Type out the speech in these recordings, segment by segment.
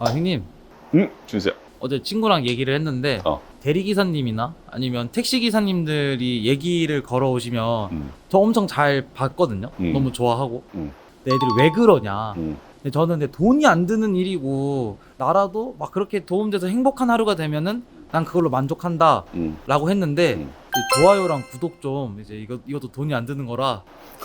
아 형님 응, 준수야. 어제 친구랑 얘기를 했는데 어. 대리기사님이나 아니면 택시기사님들이 얘기를 걸어오시면 음, 저 엄청 잘 봤거든요 음. 너무 좋아하고 음. 근데 애들이 왜 그러냐 음. 근데 저는 근데 돈이 안 드는 일이고 나라도 막 그렇게 도움돼서 행복한 하루가 되면은 난 그걸로 만족한다 음. 라고 했는데 음. 좋아요랑 구독 좀 이제 이거 이것도 돈이 안 드는 거라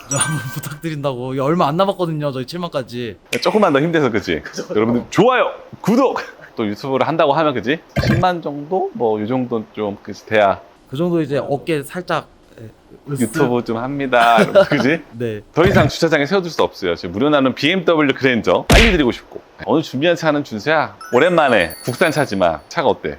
좀 한번 부탁드린다고 이게 얼마 안 남았거든요 저희 7만까지 조금만 더 힘내서 그지? 여러분들 좋아요, 구독. 또 유튜브를 한다고 하면 그지? 10만 정도 뭐 이 정도 좀 그지 돼야 그 정도 이제 어깨 살짝 예, 으쓱. 유튜브 좀 합니다. 여러분, 그지? 네더 이상 주차장에 세워둘 수 없어요. 지금 무료 나는 BMW 그랜저 빨리 드리고 싶고 오늘 준비한 차는 준수야. 오랜만에 국산 차지만 차가 어때?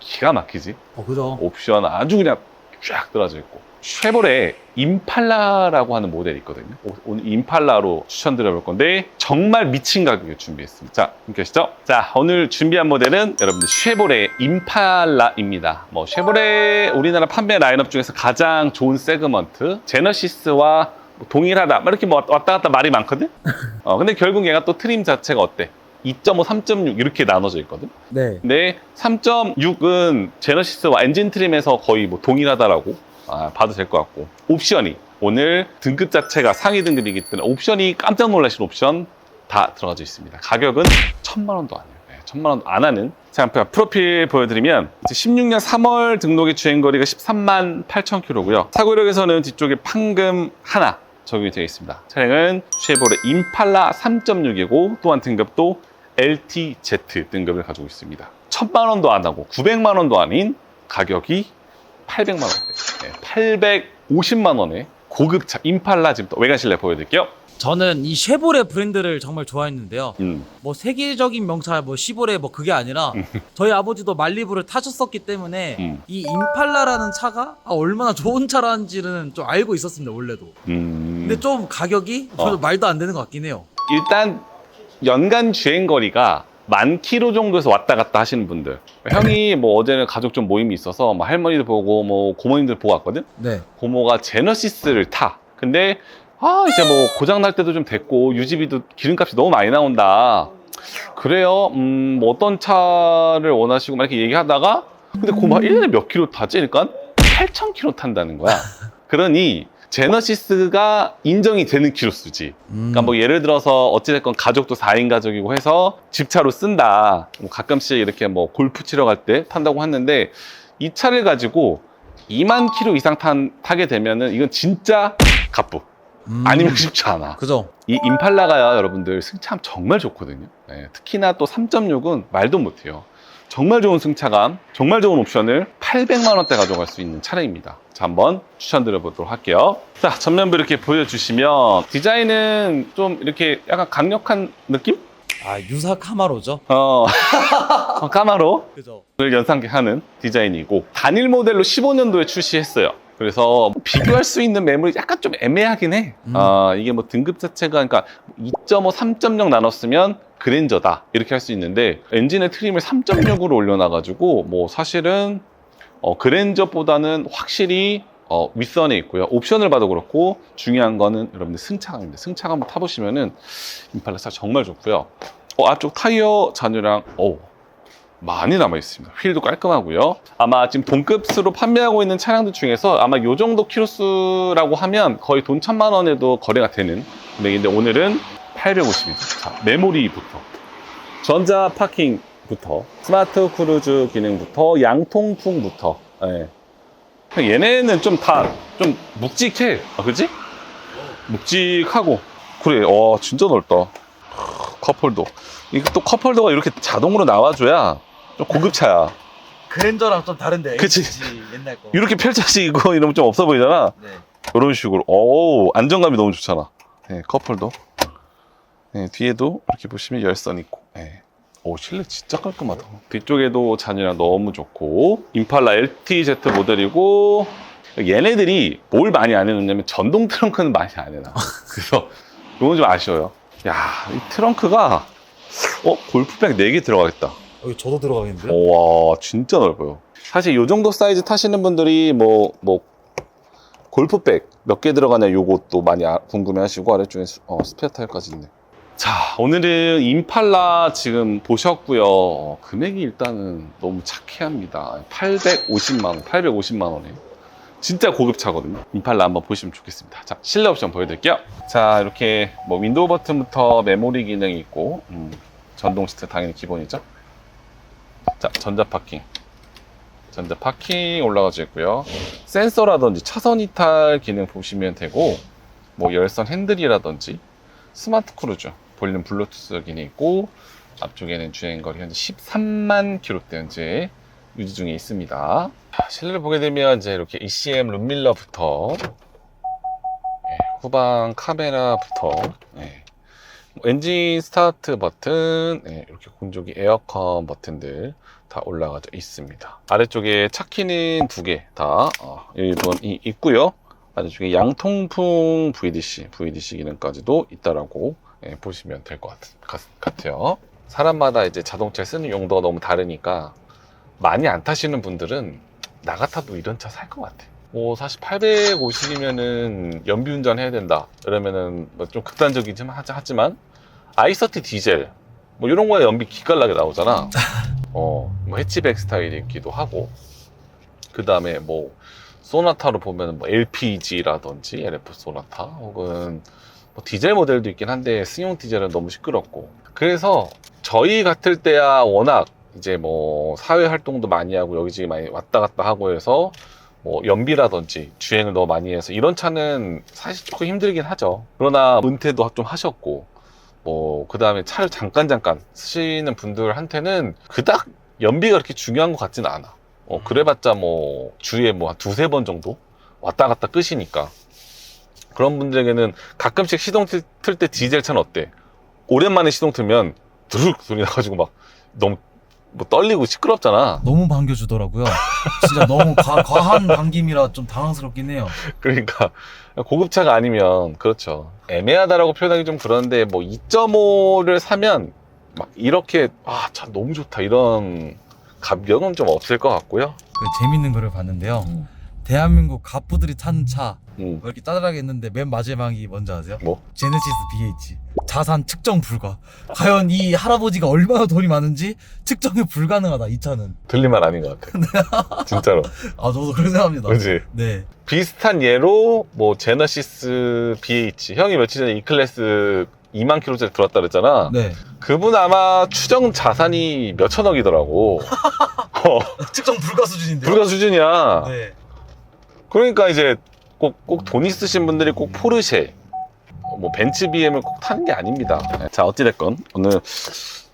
기가 막히지? 어 그죠 옵션 아주 그냥 쫙 들어져 있고. 쉐보레 임팔라라고 하는 모델이 있거든요. 오- 오늘 임팔라로 추천드려 볼 건데 정말 미친 가격에 준비했습니다. 자 함께 하시죠. 자 오늘 준비한 모델은 여러분들 쉐보레 임팔라입니다. 뭐 쉐보레 우리나라 판매 라인업 중에서 가장 좋은 세그먼트 제너시스와 뭐 동일하다 막 이렇게 뭐 왔다 갔다 말이 많거든? 어, 근데 결국 얘가 또 트림 자체가 어때 2.5, 3.6 이렇게 나눠져 있거든 네 근데 3.6은 제너시스와 엔진 트림에서 거의 뭐 동일하다라고 아, 봐도 될 것 같고 옵션이 오늘 등급 자체가 상위 등급이기 때문에 옵션이 깜짝 놀라신 옵션 다 들어가져 있습니다. 가격은 천만 원도 아니에요. 네, 천만 원도 안 하는. 자, 프로필 보여드리면 이제 16년 3월 등록의 주행거리가 13만 8천 킬로고요. 사고력에서는 뒤쪽에 판금 하나 적용이 되어 있습니다. 차량은 쉐보레 임팔라 3.6이고 또한 등급도 LTZ 등급을 가지고 있습니다. 천만 원도 안 하고 900만 원도 아닌 가격이 800만 원대. 네, 850만 원의 고급차 임팔라 지금 또 외관 실내 보여드릴게요. 저는 이 쉐보레 브랜드를 정말 좋아했는데요 음, 뭐 세계적인 명차 뭐 시보레 뭐 그게 아니라 저희 아버지도 말리부를 타셨었기 때문에 음. 이 임팔라라는 차가 아, 얼마나 좋은 차라는지는 좀 알고 있었습니다 원래도 음. 근데 좀 가격이 어. 말도 안 되는 것 같긴 해요 일단 연간 주행 거리가 만 킬로 정도에서 왔다 갔다 하시는 분들. 형이 뭐 어제는 가족 좀 모임이 있어서 뭐 할머니들 보고 뭐 고모님들 보고 왔거든? 네. 고모가 제너시스를 타. 근데 아 이제 뭐 고장 날 때도 좀 됐고 유지비도 기름값이 너무 많이 나온다. 그래요? 음 뭐 어떤 차를 원하시고 막 이렇게 얘기하다가 근데 고모가 1년에 몇 킬로 타지? 그러니까 8천 킬로 탄다는 거야. 그러니 제너시스가 인정이 되는 키로수지 그러니까 뭐 예를 들어서 어찌됐건 가족도 4인 가족이고 해서 집차로 쓴다. 뭐 가끔씩 이렇게 뭐 골프 치러 갈 때 탄다고 했는데 이 차를 가지고 2만 킬로 이상 탄, 타게 되면은 이건 진짜 갑부. 음. 아니면 쉽지 않아. 그죠 이 임팔라가요, 여러분들 승차감 정말 좋거든요. 네, 특히나 또 3.6은 말도 못해요. 정말 좋은 승차감, 정말 좋은 옵션을 800만 원대 가져갈 수 있는 차량입니다. 자, 한번 추천드려 보도록 할게요. 자, 전면부 이렇게 보여주시면 디자인은 좀 이렇게 약간 강력한 느낌? 아 유사 카마로죠 어, 어, 까마로 그죠 를 연상케 하는 디자인이고 단일 모델로 15년도에 출시했어요. 그래서 비교할 수 있는 매물이 약간 좀 애매하긴 해. 음. 아, 이게 뭐 등급 자체가 그러니까 2.5, 3.0 나눴으면 그랜저다 이렇게 할 수 있는데 엔진의 트림을 3.6으로 올려놔가지고 뭐 사실은 어, 그랜저보다는 확실히 어, 윗선에 있고요. 옵션을 봐도 그렇고 중요한 거는 여러분들 승차감입니다. 승차감 한번 타보시면은 임팔라사 정말 좋고요. 어, 앞쪽 타이어 잔유량 어, 많이 남아 있습니다. 휠도 깔끔하고요. 아마 지금 동급수로 판매하고 있는 차량들 중에서 아마 요 정도 키로수라고 하면 거의 돈 천만 원에도 거래가 되는 금액인데 오늘은 850이죠. 자, 메모리부터 전자 파킹부터 스마트 크루즈 기능부터 양통풍부터 예. 얘네는 좀 다 좀 묵직해. 아, 그지? 묵직하고 그래. 어, 진짜 넓다. 컵홀더. 이게 또 컵홀더가 이렇게 자동으로 나와줘야 좀 고급차야. 그랜저랑 좀 다른데 그치. 옛날 거 이렇게 펼쳐지고 이러면 좀 없어 보이잖아. 네. 이런 식으로. 오, 안정감이 너무 좋잖아. 네, 컵홀더. 네, 뒤에도 이렇게 보시면 열선 있고. 네. 오, 실내 진짜 깔끔하다. 뒤쪽에도 잔이랑 너무 좋고. 임팔라 LTZ 모델이고. 얘네들이 뭘 많이 안 해놓냐면 전동 트렁크는 많이 안 해놔. 그래서 이건 좀 아쉬워요. 야, 이 트렁크가 어, 골프백 4개 들어가겠다. 여기 저도 들어가겠는데요? 와 진짜 넓어요. 사실 이 정도 사이즈 타시는 분들이 뭐 뭐 골프백 몇 개 들어가냐 요것도 많이 아- 궁금해하시고 아래쪽에 수- 어, 스페어 타일까지 있네. 자, 오늘은 임팔라 지금 보셨고요. 어, 금액이 일단은 너무 착해합니다. 850만 원, 850만 원에. 진짜 고급차거든요. 임팔라 한번 보시면 좋겠습니다. 자, 실내 옵션 보여드릴게요. 자, 이렇게 뭐 윈도우 버튼부터 메모리 기능이 있고, 음, 전동 시트 당연히 기본이죠. 자, 전자 파킹. 전자 파킹 올라가져 있고요. 센서라든지 차선 이탈 기능 보시면 되고, 뭐 열선 핸들이라든지 스마트 크루즈, 볼륨 블루투스 기능이 있고, 앞쪽에는 주행거리 현재 13만 킬로대 현재 유지 중에 있습니다. 자, 실내를 보게 되면 이제 이렇게 ECM 룸밀러부터 예, 후방 카메라부터 예, 뭐 엔진 스타트 버튼, 예, 이렇게 공조기 에어컨 버튼들 다 올라가져 있습니다. 아래쪽에 차키는 두 개다 어, 일본이 있고요. 아래쪽에 양통풍 VDC, VDC 기능까지도 있다라고 예, 보시면 될 것 같아요. 사람마다 이제 자동차에 쓰는 용도가 너무 다르니까 많이 안 타시는 분들은 나 같아도 이런 차 살 것 같아. 뭐 사실 850이면은 연비 운전 해야 된다. 이러면은 뭐 좀 극단적이지만 하지- 하지만 i30 디젤 뭐 이런 거에 연비 기깔나게 나오잖아. 어, 뭐 해치백 스타일이기도 하고 그 다음에 뭐 소나타로 보면 뭐 LPG라든지 LF 소나타 혹은 뭐 디젤 모델도 있긴 한데 승용 디젤은 너무 시끄럽고 그래서 저희 같을 때야 워낙 이제 뭐 사회 활동도 많이 하고 여기저기 많이 왔다 갔다 하고 해서 뭐 연비라든지 주행을 너무 많이 해서 이런 차는 사실 조금 힘들긴 하죠. 그러나 은퇴도 좀 하셨고 뭐 그 다음에 차를 잠깐 잠깐 쓰시는 분들한테는 그닥 연비가 그렇게 중요한 것 같지는 않아. 어, 그래봤자 뭐 주에 뭐 한 두세 번 정도 왔다 갔다 끄시니까 그런 분들에게는 가끔씩 시동 틀 때 디젤 차는 어때? 오랜만에 시동 틀면 드르륵 소리 나가지고 막 너무 뭐 떨리고 시끄럽잖아. 너무 반겨주더라고요. 진짜 너무 과, 과한 반김이라 좀 당황스럽긴 해요. 그러니까 고급차가 아니면 그렇죠. 애매하다라고 표현하기 좀 그런데 뭐 2.5를 사면 막 이렇게 아 차 너무 좋다 이런 감격은 좀 없을 것 같고요. 그 재밌는 거를 봤는데요. 대한민국 갑부들이 타는 차 음. 뭐 이렇게 따라하게 했는데 맨 마지막이 뭔지 아세요? 뭐? 제네시스 BH 자산 측정 불가. 과연 이 할아버지가 얼마나 돈이 많은지 측정이 불가능하다 이 차는. 들릴만 아닌 것 같아. 진짜로. 아 저도 그렇게 생각합니다. 그렇지. 네. 비슷한 예로 뭐 제너시스 BH 형이 며칠 전에 이 클래스 2만 킬로짜리 들어왔다 그랬잖아. 네. 그분 아마 추정 자산이 몇 천억이더라고. 어, 측정 불가 수준인데요. 불가 수준이야. 네. 그러니까 이제 꼭, 꼭 돈 있으신 분들이 꼭 포르쉐, 뭐 벤츠 BM을 꼭 타는 게 아닙니다. 자, 어찌됐건 오늘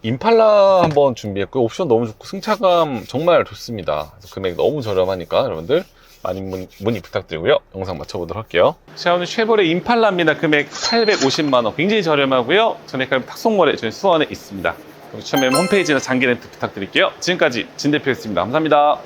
임팔라 한번 준비했고요. 옵션 너무 좋고 승차감 정말 좋습니다. 금액 너무 저렴하니까 여러분들 많이 문, 문의 부탁드리고요. 영상 마쳐보도록 할게요. 자, 오늘 쉐보레 임팔라입니다. 금액 850만 원. 굉장히 저렴하고요. 전액 탁송거래 저희 수원에 있습니다. 그리고 처음에 홈페이지나 장기 렌트 부탁드릴게요. 지금까지 진 대표였습니다. 감사합니다.